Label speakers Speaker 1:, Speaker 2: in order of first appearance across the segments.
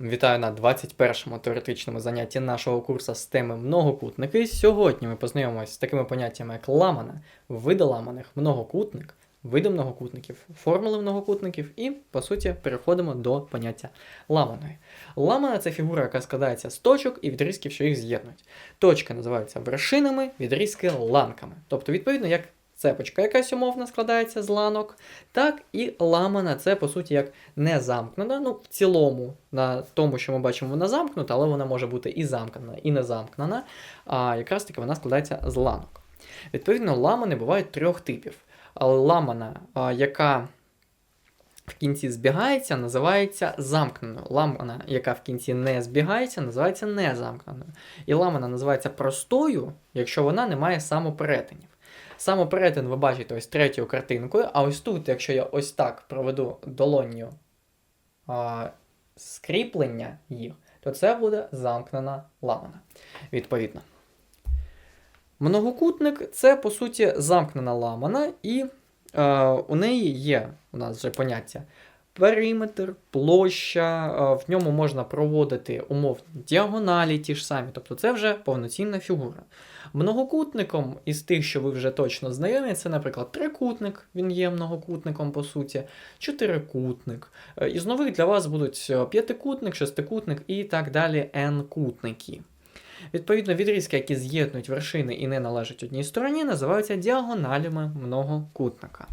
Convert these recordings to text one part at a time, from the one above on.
Speaker 1: Вітаю на 21-му теоретичному занятті нашого курсу з теми многокутники. Сьогодні ми познайомимося з такими поняттями як ламана, види ламаних, многокутник, види многокутників, формули многокутників і, по суті, переходимо до поняття ламаної. Ламана це фігура, яка складається з точок і відрізків, що їх з'єднують. Точки називаються вершинами, відрізки ланками. Тобто, відповідно, як цепочка якась умовна складається з ланок, так і ламана це по суті як не замкнена. Ну, в цілому, на тому, що ми бачимо, вона замкнута, але вона може бути і замкнена, і не замкнена. А якраз таки вона складається з ланок. Відповідно, ламани бувають трьох типів. Ламана, яка в кінці збігається, називається замкненою. Ламана, яка в кінці не збігається, називається незамкненою. І ламана називається простою, якщо вона не має самоперетинів. Самоперетин ви бачите ось третьою картинкою, а ось тут, якщо я ось так проведу долонню а, скріплення їх, то це буде замкнена ламана. Відповідно. Многокутник це, по суті, замкнена ламана, і е, у неї є у нас вже поняття периметр, площа, е, в ньому можна проводити умовні діагоналі ті ж самі, тобто це вже повноцінна фігура. Многокутником із тих, що ви вже точно знайомі, це, наприклад, трикутник, він є многокутником, по суті, чотирикутник. Е, Із нових для вас будуть е, п'ятикутник, шестикутник і так далі n-кутники. Відповідно, відрізки, які з'єднують вершини і не належать одній стороні, називаються діагоналями многокутника.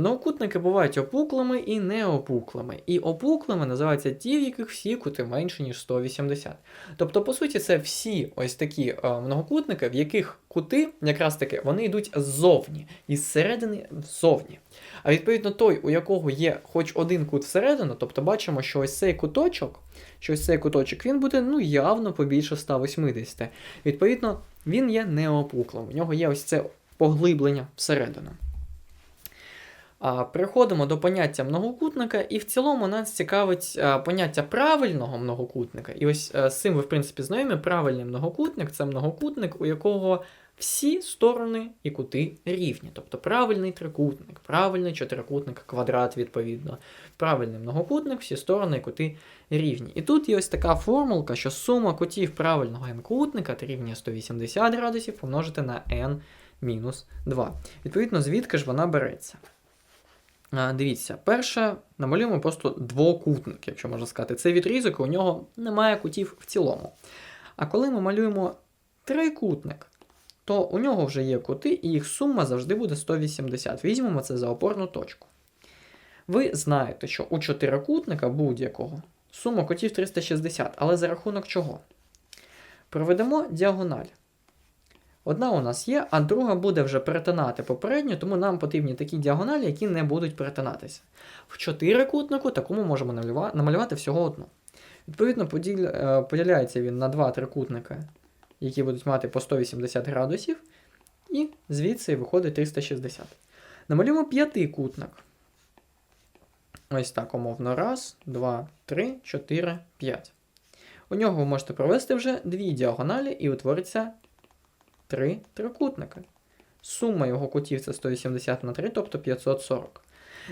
Speaker 1: Многокутники бувають опуклими і неопуклими. І опуклими називаються ті, в яких всі кути менше, ніж 180. Тобто, по суті, це всі ось такі е, многокутники, в яких кути, якраз таки, вони йдуть ззовні, із середини ззовні. А відповідно, той, у якого є хоч один кут всередину, тобто бачимо, що ось цей куточок, що ось цей куточок, він буде ну, явно побільше 180. Відповідно, він є неопуклим. У нього є ось це поглиблення всередину. Переходимо до поняття многокутника, і в цілому нас цікавить поняття правильного многокутника. І ось з цим ви, в принципі, знайомі. Правильний многокутник це многокутник, у якого всі сторони і кути рівні. Тобто правильний трикутник, правильний чотирикутник, квадрат, відповідно. Правильний многокутник, всі сторони і кути рівні. І тут є ось така формулка, що сума кутів правильного n-кутника дорівнює 180 градусів помножити на n мінус 2. Відповідно, звідки ж вона береться? Дивіться, перше, намалюємо просто двокутник, якщо можна сказати. Це відрізок, у нього немає кутів в цілому. А коли ми малюємо трикутник, то у нього вже є кути, і їх сума завжди буде 180. Візьмемо це за опорну точку. Ви знаєте, що у чотирикутника будь-якого сума кутів 360, але за рахунок чого? Проведемо діагональ. Одна у нас є, а друга буде вже перетинати попередню, тому нам потрібні такі діагоналі, які не будуть перетинатися. В чотирикутнику такому можемо намалювати всього одну. Відповідно, е, поділяється він на два трикутника, які будуть мати по 180 градусів, і звідси виходить 360. Намалюємо п'ятикутник. Ось так, умовно. Раз, два, три, чотири, п'ять. У нього ви можете провести вже дві діагоналі і утвориться три трикутника. Сума його кутів це 180 на 3, тобто 540.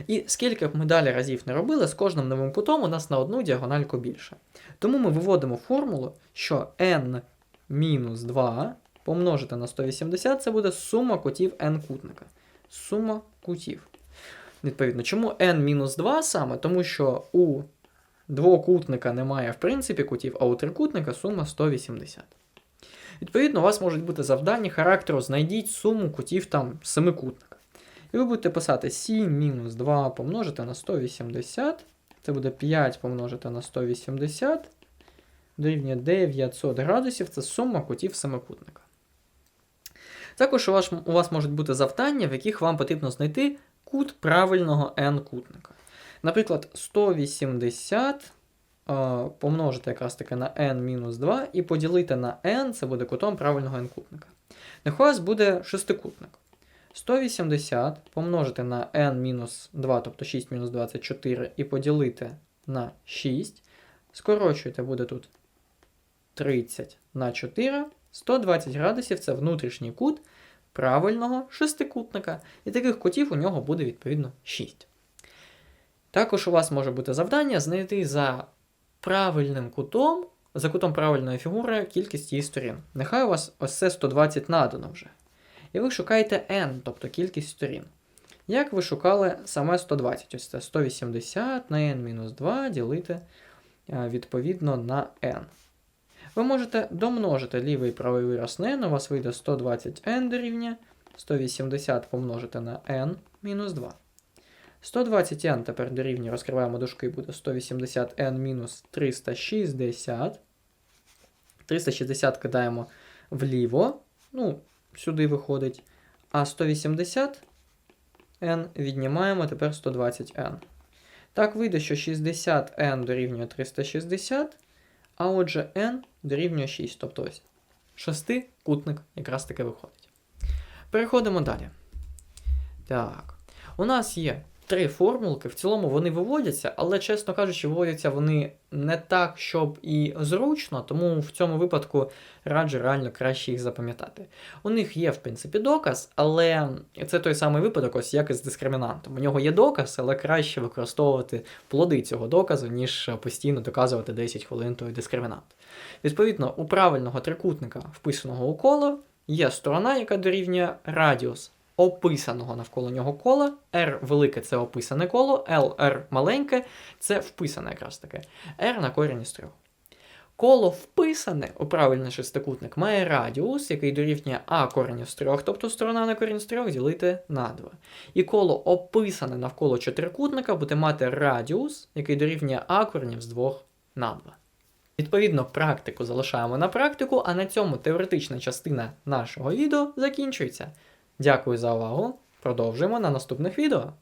Speaker 1: І скільки б ми далі разів не робили, з кожним новим кутом у нас на одну діагональку більше. Тому ми виводимо формулу, що n мінус 2 помножити на 180 це буде сума кутів n кутника. Сума кутів. Відповідно, чому n мінус 2 саме? Тому що у двокутника немає в принципі кутів, а у трикутника сума 180. Відповідно, у вас можуть бути завдання характеру знайдіть суму кутів там семикутника. І ви будете писати 7 мінус 2 помножити на 180. Це буде 5 помножити на 180. Дорівнює 900 градусів. Це сума кутів семикутника. Також у вас, у вас можуть бути завдання, в яких вам потрібно знайти кут правильного n-кутника. Наприклад, 180 е, помножити якраз таки на n-2 і поділити на n, це буде кутом правильного n-кутника. Нехай у вас буде шестикутник. 180 помножити на n-2, тобто 6 мінус 2 це 4, і поділити на 6. Скорочуєте, буде тут 30 на 4. 120 градусів це внутрішній кут правильного шестикутника. І таких кутів у нього буде відповідно 6. Також у вас може бути завдання знайти за правильним кутом, за кутом правильної фігури кількість її сторін. Нехай у вас ось це 120 надано вже. І ви шукаєте n, тобто кількість сторін. Як ви шукали саме 120? Ось це 180 на n-2 ділити е, відповідно на n. Ви можете домножити лівий і правий вираз на n, у вас вийде 120n дорівнює 180 помножити на n мінус 2. 120n тепер дорівнює, розкриваємо дужки, буде 180n мінус 360. 360 кидаємо вліво, ну, сюди виходить. А 180 n віднімаємо тепер 120n. Так вийде, що 60n дорівнює 360, а отже n дорівнює 6. Тобто ось шестикутник якраз таки виходить. Переходимо далі. Так. У нас є три формулки. В цілому вони виводяться, але, чесно кажучи, виводяться вони не так, щоб і зручно, тому в цьому випадку раджу реально краще їх запам'ятати. У них є, в принципі, доказ, але це той самий випадок, ось як і з дискримінантом. У нього є доказ, але краще використовувати плоди цього доказу, ніж постійно доказувати 10 хвилин той дискримінант. Відповідно, у правильного трикутника, вписаного у коло, є сторона, яка дорівнює радіус описаного навколо нього кола. R велике це описане коло, L, R маленьке це вписане якраз таке. R на корінь із трьох. Коло вписане у правильний шестикутник має радіус, який дорівнює а корінь з трьох, тобто сторона на корінь з трьох ділити на 2. І коло описане навколо чотирикутника буде мати радіус, який дорівнює а корінь з 2 на 2. Відповідно, практику залишаємо на практику, а на цьому теоретична частина нашого відео закінчується. Дякую за увагу. Продовжуємо на наступних відео.